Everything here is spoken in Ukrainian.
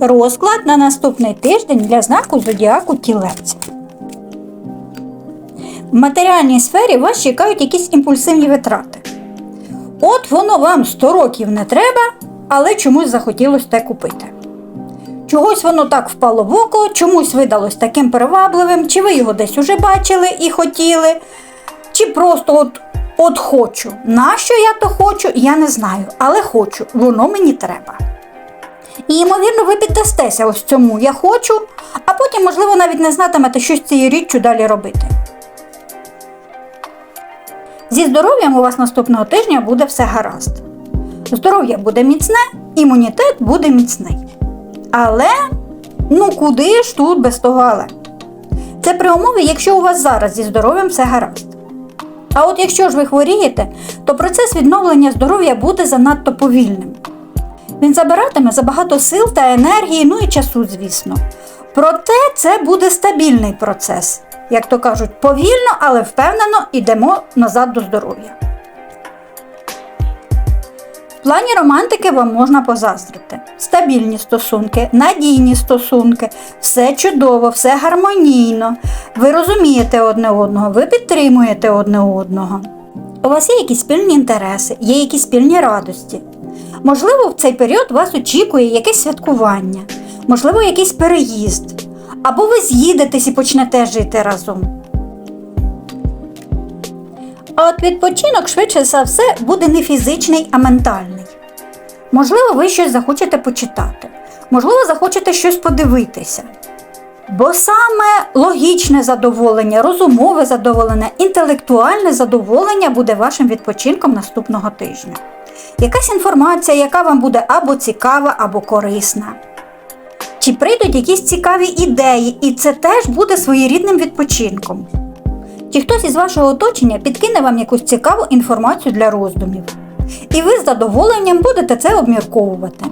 Розклад на наступний тиждень для знаку зодіаку тілець. В матеріальній сфері вас чекають якісь імпульсивні витрати. От воно вам 100 років не треба, але чомусь захотілося те купити. Чогось воно так впало в око, чомусь видалось таким привабливим, чи ви його десь уже бачили і хотіли, чи просто от, от хочу. Нащо я то хочу, я не знаю, але хочу, воно мені треба. І, ймовірно, ви піддастеся ось цьому я хочу, а потім, можливо, навіть не знатимете, що з цією річчю далі робити. Зі здоров'ям у вас наступного тижня буде все гаразд. Здоров'я буде міцне, імунітет буде міцний. Але, ну куди ж тут без того але? Це при умові, якщо у вас зараз зі здоров'ям все гаразд. А от якщо ж ви хворієте, то процес відновлення здоров'я буде занадто повільним. Він забиратиме забагато сил та енергії, ну і часу, звісно. Проте це буде стабільний процес. Як то кажуть, повільно, але впевнено йдемо назад до здоров'я. В плані романтики вам можна позаздрити. Стабільні стосунки, надійні стосунки, все чудово, все гармонійно. Ви розумієте одне одного, ви підтримуєте одне одного. У вас є якісь спільні інтереси, є якісь спільні радості. Можливо, в цей період вас очікує якесь святкування, можливо, якийсь переїзд. Або ви з'їдетесь і почнете жити разом. А от відпочинок швидше за все буде не фізичний, а ментальний. Можливо, ви щось захочете почитати, можливо, захочете щось подивитися. Бо саме логічне задоволення, розумове задоволення, інтелектуальне задоволення буде вашим відпочинком наступного тижня. Якась інформація, яка вам буде або цікава, або корисна. Чи прийдуть якісь цікаві ідеї, і це теж буде своєрідним відпочинком. Чи хтось із вашого оточення підкине вам якусь цікаву інформацію для роздумів. І ви з задоволенням будете це обмірковувати.